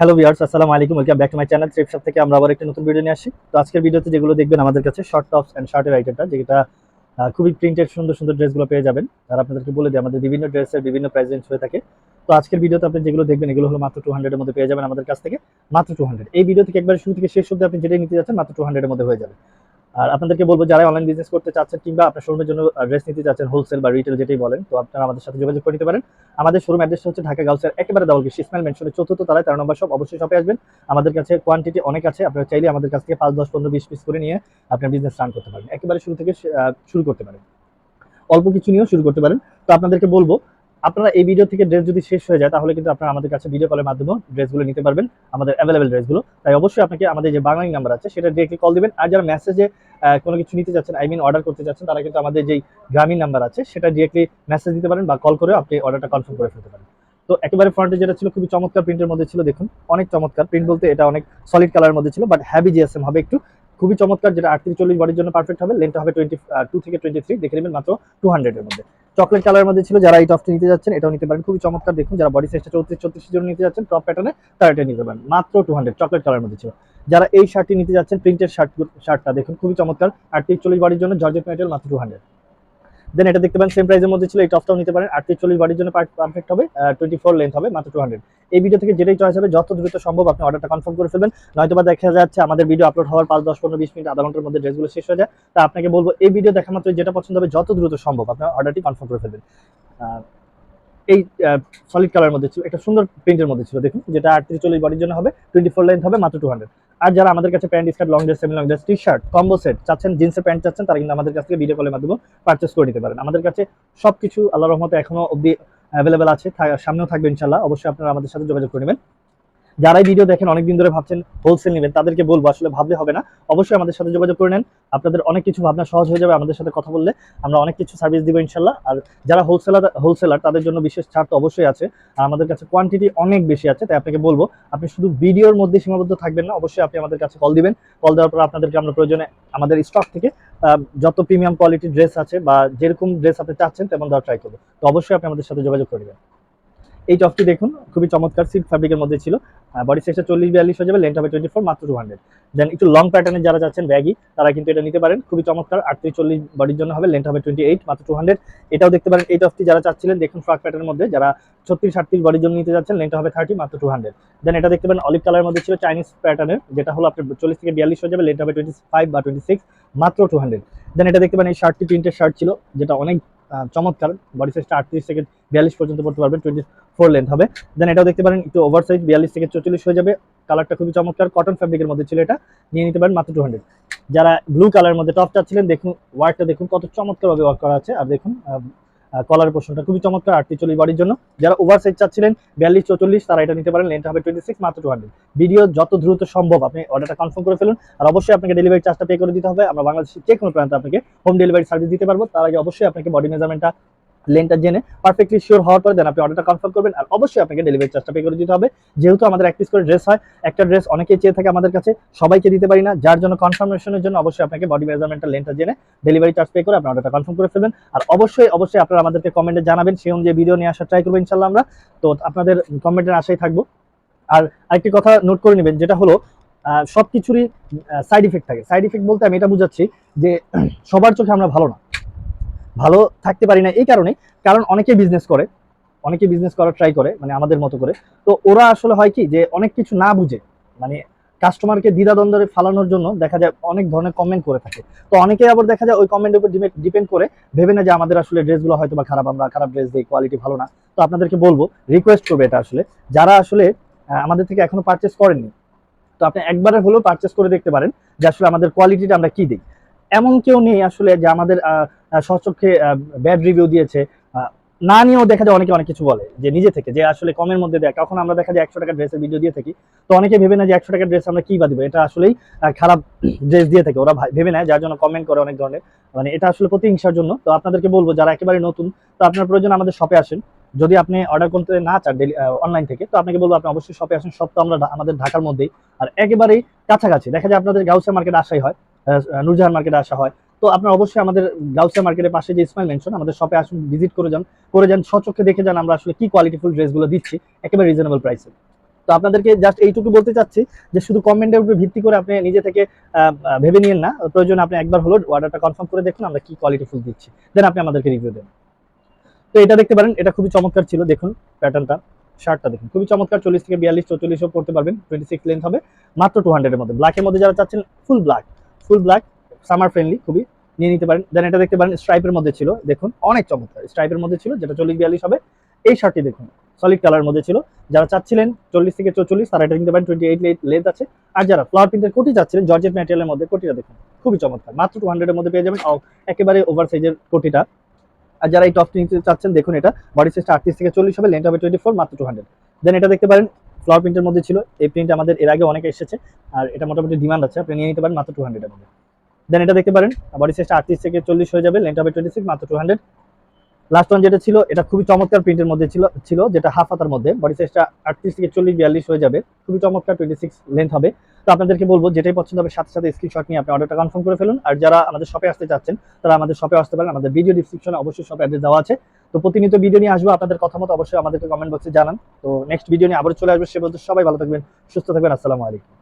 Hello viewers আসসালামু আলাইকুম। Welcome back to my channel trip shop থেকে আমরা আবার একটা নতুন ভিডিও নিয়ে আসি তো আজকের ভিডিওতে যেগুলো দেখবেন, আমাদের কাছে শর্ট টপস অ্যান্ড শার্টের আইটেমটা যেটা খুবই প্রিন্টেড সুন্দর সুন্দর ড্রেসগুলো পেয়ে যাবেন। আর আপনাদেরকে বলে দিই আমাদের বিভিন্ন ড্রেসের বিভিন্ন প্রাইস রেঞ্জ হয়ে থাকে। তো আজকের ভিডিওতে আপনি যেগুলো দেখবেন, এগুলো হলো মাত্র টু হান্ড্রেডের মধ্যে পেয়ে যাবেন আমাদের কাছ থেকে। মাত্র টু হান্ড্রেড এই ভিডিও থেকে একবার শুরু থেকে শেষ অব্দি আপনি যেটাই নিতে যাচ্ছেন, মাত্র টু হান্ড্রেডের মধ্যে হয়ে যাবে। আর আপনাদেরকে বলব, যারা অনলাইন বিজনেস করতে চাচ্ছেন কিংবা আপনার শোরুমের জন্য ড্রেস নিতে চাচ্ছেন হোলসেল বা রিটেল যেটাই বলেন, তো আপনারা আমাদের সাথে যোগাযোগ করে নিতে পারেন। আমাদের শোরুম অ্যাড্রেসটা হচ্ছে ঢাকা গাউসের একেবারে দাউল ইসমাইল মেনশনের চতুর্থ তলায়, তেরো নম্বর সব অবশ্যই শপে আসবেন। আমাদের কাছে কোয়ান্টিটি অনেক আছে, আপনারা চাইলে আমাদের কাছ থেকে পাঁচ, দশ, পনেরো, বিশ পিস করে নিয়ে আপনার বিজনেস রান করতে পারেন। একেবারে শুরু থেকে শুরু করতে পারেন। অল্প কিছু নিয়েও শুরু করতে পারেন। তো আপনাদেরকে বলব আপনারা এই ভিডিও থেকে ড্রেস যদি শেষ হয়ে যায়, তাহলে কিন্তু আপনারা আমাদের কাছে ভিডিও কলের মাধ্যমে ড্রেসগুলো নিতে পারবেন, আমাদের অ্যাভেলেবেল ড্রেসগুলো তাই অবশ্যই আপনাকে আমাদের যে বাংলাইন নাম্বার আছে, সেটা ডিরেক্টলি কল দিবেন। আর যারা মেসেজে কোনো কিছু নিতে চাচ্ছেন আই মিন অর্ডার করতে চাচ্ছেন তারা কিন্তু আমাদের যেই গ্রামীণ নাম্বার আছে, সেটা ডিরেক্টলি মেসেজ দিতে পারেন বা কল করেও আপনি অর্ডারটা কনফার্ম করে ফেলতে পারেন। তো একেবারে ফ্রন্টে যেটা ছিল, খুবই চমৎকার প্রিন্টের মধ্যে ছিল, দেখুন, অনেক চমৎকার। প্রিন্ট বলতে এটা অনেক সলিড কালারের মধ্যে ছিল বাট হ্যাভি জিএসএম হবে একটু। খুবই চমৎকার, যেটা আটত্রিশ চল্লিশ বডির জন্য পারফেক্ট হবে লেন্থটা হবে টোয়েন্টি টু থেকে টোয়েন্টি থ্রি দেখে নেবেন মাত্র টু হান্ড্রেডের মধ্যে। চকলেট কালারের মধ্যে ছিল, যারা এই টপটি নিতে যাচ্ছেন, এটাও নিতে পারেন। খুবই চমৎকার দেখুন, যারা বডি সাইজটা চৌত্রিশ চৌত্রিশের জন নিতে যাচ্ছেন টপ প্যাটার্নে তারা এটা নিতে পারেন। মাত্র টু হান্ড্রেড চকলেট কালারের মধ্যে ছিল। যারা এই শার্টটি নিতে যাচ্ছেন প্রিন্টের শার্ট শার্টটা দেখুন, খুবই চমৎকার। আটত্রিশ চল্লিশ বাড়ির জন্য জর্জেট মেটেল মাত্র টু হান্ড্রেড দেন এটা দেখতে পারেন সেম প্রাইসের মধ্যে ছিল এই টপটাও নিতে পারেন। আটত্রিশ চল্লিশ বডির জন্য পারফেক্ট হবে টোয়েন্টি ফোর লেন্থ হবে, মাত্র টু হান্ড্রেড এই ভিডিও থেকে যেটাই চয়েস হবে, যত দ্রুত সম্ভব আপনি অর্ডারটা কনফার্ম করে ফেলবেন। নয়তো বা দেখা যাচ্ছে আমাদের ভিডিও আপলোড হওয়ার পাঁচ, দশ, পনেরো, বিশ মিনিট, আধা ঘণ্টার মধ্যে ড্রেসগুলো শেষ হয়ে যায়। তা আপনাকে বলব, এই ভিডিও দেখা মাত্র যেটা পছন্দ হবে, যত দ্রুত সম্ভব আপনার অর্ডারটি কনফার্ম করে ফেলবেন। এই সলিড কালার মধ্যে ছিল, একটা সুন্দর প্রিন্টের মধ্যে ছিল, দেখুন, যেটা আটত্রিশ চল্লিশ বডির জন্য হবে টোয়েন্টি ফোর লেন্থ হবে, মাত্র টু হান্ড্রেড আর যারা আমাদের কাছে pant, skirt long dress semi long dress T shirt combo set চাচ্ছেন জিন্সের প্যান্ট চাচ্ছেন, তারা কিন্তু আমাদের কাছ থেকে ভিডিও কলের মাধ্যমে পারচেস করে নিতে পারেন। আমাদের কাছে সবকিছু আল্লাহ রহমতে এখনও অব্দি অ্যাভেলেবেল আছে। সামনেও থাকবে ইনশাল্লাহ অবশ্যই আপনারা আমাদের সাথে যোগাযোগ করে নেবেন। যারাই ভিডিও দেখেন, অনেকদিন ধরে ভাবছেন হোলসেল নেবেন, তাদেরকে বলব, আসলে ভাবলে হবে না। অবশ্যই আমাদের সাথে যোগাযোগ করে নেন। আপনাদের অনেক কিছু ভাবনা সহজ হয়ে যাবে আমাদের সাথে কথা বললে। আমরা অনেক কিছু সার্ভিস দিব ইনশাল্লাহ। আর যারা হোলসেলার হোলসেলার তাদের জন্য বিশেষ ছাড় তো অবশ্যই আছে। আর আমাদের কাছে কোয়ান্টিটি অনেক বেশি আছে, তাই আপনাকে বলব, আপনি শুধু ভিডিওর মধ্যে সীমাবদ্ধ থাকবেন না, অবশ্যই আপনি আমাদের কাছে কল দিবেন। কল দেওয়ার পর আপনাদেরকে আমরা প্রয়োজনে আমাদের স্টক থেকে যত প্রিমিয়াম কোয়ালিটির ড্রেস আছে বা যেরকম ড্রেস আপনি চাচ্ছেন, তেমন দেওয়ার ট্রাই করব। তো অবশ্যই আপনি আমাদের সাথে যোগাযোগ করে করবেন এই টপটি দেখুন, খুবই চমৎকার সিল্ক ফ্যাব্রিকের মধ্যে ছিল। বডি সাইজটা চল্লিশ বিয়াল্লিশ হয়ে যাবে লেন্থ হবে টোয়েন্টি ফোর মাত্র টু হান্ড্রেড দেন একটু লং প্যাটার্নের যারা যাচ্ছেন ব্যাগি তারা কিন্তু এটা নিতে পারেন। খুবই চমৎকার, আটত্রিশ, চল্লিশ বডির জন্য হবে লেন্থ হবে টোয়েন্টি এইট মাত্র টু হান্ড্রেড এটাও দেখতে পারেন, এই টপটি যারা চাচ্ছিলেন, দেখুন ফ্রক প্যাটার্নের মধ্যে, যারা ছত্রিশ আটত্রিশ বডির জন্য নিতে যাচ্ছেন লেন্থ হবে থার্টি মাত্র টু হান্ড্রেড দেন এটা দেখতে পারেন অলিভ কালারের মধ্যে ছিল চাইনিজ প্যাটার্নের যেটা হলো আপনার চল্লিশ থেকে বিয়াল্লিশ হয়ে যাবে লেন্থ হবে টোয়েন্টি ফাইভ বা টোয়েন্টি সিক্স মাত্র টু হান্ড্রেড দেন এটা দেখতে পারেন, এই শার্টটি প্রিন্টের শার্ট ছিল, যেটা অনেক চমৎকার। বডি সাইজটা আটত্রিশ থেকে বিয়াল্লিশ পর্যন্ত পড়তে পারবেন টোয়েন্টি ফোর লেন্থ হবে। দেন এটাও দেখতে পারেন, একটু ওভার সাইজ বিয়াল্লিশ থেকে চল্লিশ হয়ে যাবে। কালারটা খুবই চমৎকার কটন ফ্যাব্রিকের মধ্যে ছিল এটা। নিয়ে নিতে পারেন মাত্র টু হান্ড্রেড যারা ব্লু কালারের মধ্যে টপ চাচ্ছিলেন দেখুন ওয়ার্কটা দেখুন, কত চমৎকারভাবে ওয়ার্ক করা আছে। আর দেখুন কলার পোশনটা খুবই চমৎকার আটত্রিশ চল্লিশ বাড়ির জন্য। যারা ওভার সাইজ চাচ্ছিলেন, বিয়াল্লিশ, চৌচল্লিশ, তারা এটা নিতে পারেন লেন্থ হবে টোয়েন্টি সিক্স মাত্র টু হান্ড্রেড ভিডিও যত দ্রুত সম্ভব আপনি অর্ডারটা কনফার্ম করে ফেলুন। আর অবশ্যই আপনাকে ডেলিভারি চার্জটা পে করে দিতে হবে। আমরা বাংলাদেশের যে কোনো প্রান্তে আপনাকে হোম ডেলিভারি সার্ভিস দিতে পারব। তার আগে অবশ্যই আপনাকে বডি মেজারমেন্টটা লেনটা জেনে পারফেক্টলি শিওর হওয়ার পরে দেন আপনি অর্ডারটা কনফার্ম করবেন আর অবশ্যই আপনাকে ডেলিভারি চার্জটা পে করে দিতে হবে। যেহেতু আমাদের এক পিস করে ড্রেস হয়, একটা ড্রেস অনেকেই চেয়ে থাকে আমাদের কাছে, সবাইকে দিতে পারি না। যার জন্য কনফার্মেশনের জন্য অবশ্যই আপনাকে বডি মেজারমেন্টটা লেনটা জেনে ডেলিভারি চার্জ পে করে আপনি অর্ডারটা কনফার্ম করে ফেলবেন। আর অবশ্যই অবশ্যই আপনারা আমাদেরকে কমেন্টে জানাবেন, সেই অনুযায়ী ভিডিও নিয়ে আসার ট্রাই করব ইনশাল্লাহ আমরা। তো আপনাদের কমেন্টের আশায় থাকব। আর আরেকটি কথা নোট করে নেবেন, যেটা হলো সব কিছুরই সাইড ইফেক্ট থাকে। সাইড ইফেক্ট বলতে আমি এটা বুঝাচ্ছি যে সবার চোখে আমরা ভালো না। ভালো থাকতে পারি না এই কারণে কারণ অনেকে বিজনেস করে, অনেকে বিজনেস করার ট্রাই করে মানে আমাদের মতো করে। তো ওরা আসলে হয় কি যে অনেক কিছু না বুঝে মানে কাস্টমারকে দ্বিধাদ্বন্দ্বে ফালানোর জন্য দেখা যায় অনেক ধরনের কমেন্ট করে থাকে। তো অনেকে আবার দেখা যায় ওই কমেন্টের উপর ডিপেন্ড করে, ভেবে না যে আমাদের আসলে ড্রেসগুলো হয়তো বা খারাপ, আমরা খারাপ ড্রেস দিই কোয়ালিটি ভালো না। তো আপনাদেরকে বলব রিকোয়েস্ট করবে এটা আসলে। যারা আসলে আমাদের থেকে এখনও পারচেস করেননি, তো আপনি একবারের হলেও পারচেস করে দেখতে পারেন যে আসলে আমাদের কোয়ালিটিটা আমরা কি দিই। এমন কেউ নেই আসলে যে আমাদের সচক্ষে ব্যাড রিভিউ দিয়েছে। না নিয়েও দেখা যায় অনেকে অনেক কিছু বলে যে নিজে থেকে, যে আসলে কমের মধ্যে দেয় কখন আমরা দেখা যায় একশো টাকা ড্রেসের ভিডিও দিয়ে থাকি, তো অনেকে ভেবে না যে একশো টাকার ড্রেস আমরা কি বা দিব? এটা আসলেই খারাপ ড্রেস দিয়ে থাকে। ওরা ভেবে নেয়, যার জন্য কমেন্ট করে অনেক ধরনের। মানে এটা আসলে প্রতিহিংসার জন্য। তো আপনাদেরকে বলব, যারা একেবারে নতুন, তো আপনার প্রয়োজন আমাদের শপে আসেন। যদি আপনি অর্ডার করতে না চান ডেলি অনলাইন থেকে, তো আপনাকে বলব আপনি অবশ্যই শপে আসেন। সব তো আমরা আমাদের ঢাকার মধ্যেই। আর একেবারেই কাছাকাছি। দেখা যায় আপনাদের গাউসিয়া মার্কেট আসাই হয়। নূরজাহান মার্কেটে আসা হয়। তো আপনার অবশ্যই আমাদের গাউসিয়া মার্কেটের পাশে যে ইসমাইল মেনশন আমাদের শপে আসুন ভিজিট করে যান করে যান, সচক্ষে দেখে যান আমরা আসলে কি কোয়ালিটিফুল ড্রেসগুলো দিচ্ছি, একেবারে রিজনেবল প্রাইসে তো আপনাদেরকে জাস্ট এইটুকু বলতে চাচ্ছি যে শুধু কমেন্টের উপর ভিত্তি করে আপনি নিজে থেকে ভেবে নিয়েন না। প্রয়োজন আপনি একবার হলো অর্ডারটা কনফার্ম করে দেখুন আমরা কি কোয়ালিটি ফুল দিচ্ছি। দেন আপনি আমাদেরকে রিভিউ দেন। তো এটা দেখতে পারেন, এটা খুবই চমৎকার ছিল, দেখুন প্যাটার্নটা শার্টটা দেখুন। খুবই চমৎকার, চল্লিশ থেকে বিয়াল্লিশ, চৌচল্লিশও পড়তে পারবেন টোয়েন্টি সিক্স লেন্থ হবে, মাত্র টু হান্ড্রেডের মধ্যে। ব্ল্যাকের মধ্যে যারা চাচ্ছেন full black full black, summer friendly, খুবই নিয়ে নিতে পারেন। দেন এটা দেখতে পারেন স্ট্রাইপের মধ্যে ছিল, দেখুন, অনেক চমৎকার। স্ট্রাইপের মধ্যে ছিল, যেটা চল্লিশ বিয়াল্লিশ হবে, এই শার্টটি দেখুন সলিড কালারের মধ্যে ছিল। যারা চাচ্ছিলেন চল্লিশ থেকে চৌচল্লিশ, তারা এটা নিতে পারেন টোয়েন্টি এইট লেন্থ আছে। আর যারা ফ্লাওয়ার প্রিন্টের কোটি চাচ্ছিলেন জর্জেট ম্যাটেরিয়ালের মধ্যে কোটিটা দেখুন, খুবই চমৎকার। মাত্র টু হান্ড্রেডের মধ্যে পেয়ে যাবেন একেবারে ওভার সাইজের কোটিটা আর যারা এই টপটি নিতে চাচ্ছেন, দেখুন এটা বডি সাইজটা আটত্রিশ থেকে চল্লিশ হবে লেন্থ হবে টোয়েন্টি ফোর মাত্র টু হান্ড্রেড দেন এটা দেখতে পারেন ফ্লাওয়ার প্রিন্টের মধ্যে ছিল, এই প্রিন্ট আমাদের এর আগে অনেক এসেছে, আর এটা মোটামুটি ডিমান্ড আছে, আপনি নিয়ে নিতে পারেন মাত্র টু হান্ড্রেডের মধ্যে। দেন এটা দেখতে পারেন বডি সাইজটা আটত্রিশ থেকে চল্লিশ হয়ে যাবে লেন্থ হবে টোয়েন্টি সিক্স মাত্র টু হান্ড্রেড লাস্ট ওয়ান যেটা ছিল, এটা খুবই চমৎকার প্রিন্টের মধ্যে ছিল ছিল, যেটা হাফ হাতার মধ্যে বডি সাইজটা আটত্রিশ থেকে চল্লিশ, বিয়াল্লিশ হয়ে যাবে, খুবই চমৎকার টোয়েন্টি সিক্স লেন্থ হবে। তো আপনাদেরকে বলব, যেটাই পছন্দ হবে, সাথে সাথে স্ক্রিনশট নিয়ে আপনি অর্ডারটা কনফার্ম করে ফেলুন। আর যারা আমাদের শপে আসতে চাচ্ছেন, তারা আমাদের শপে আসতে পারেন, আমাদের ভিডিও ডিসক্রিপশনে অবশ্যই শপে অ্যাড্রেস দেওয়া আছে। তো প্রতিনিয়ত ভিডিও নিয়ে আসব, আপনাদের কথা মতো অবশ্যই আমাদেরকে কমেন্ট বক্সে জানান। তো নেক্সট ভিডিও নিয়ে আবার চলে আসব, সে বলতে সবাই ভালো থাকবেন, সুস্থ থাকবেন, আসসালামু আলাইকুম।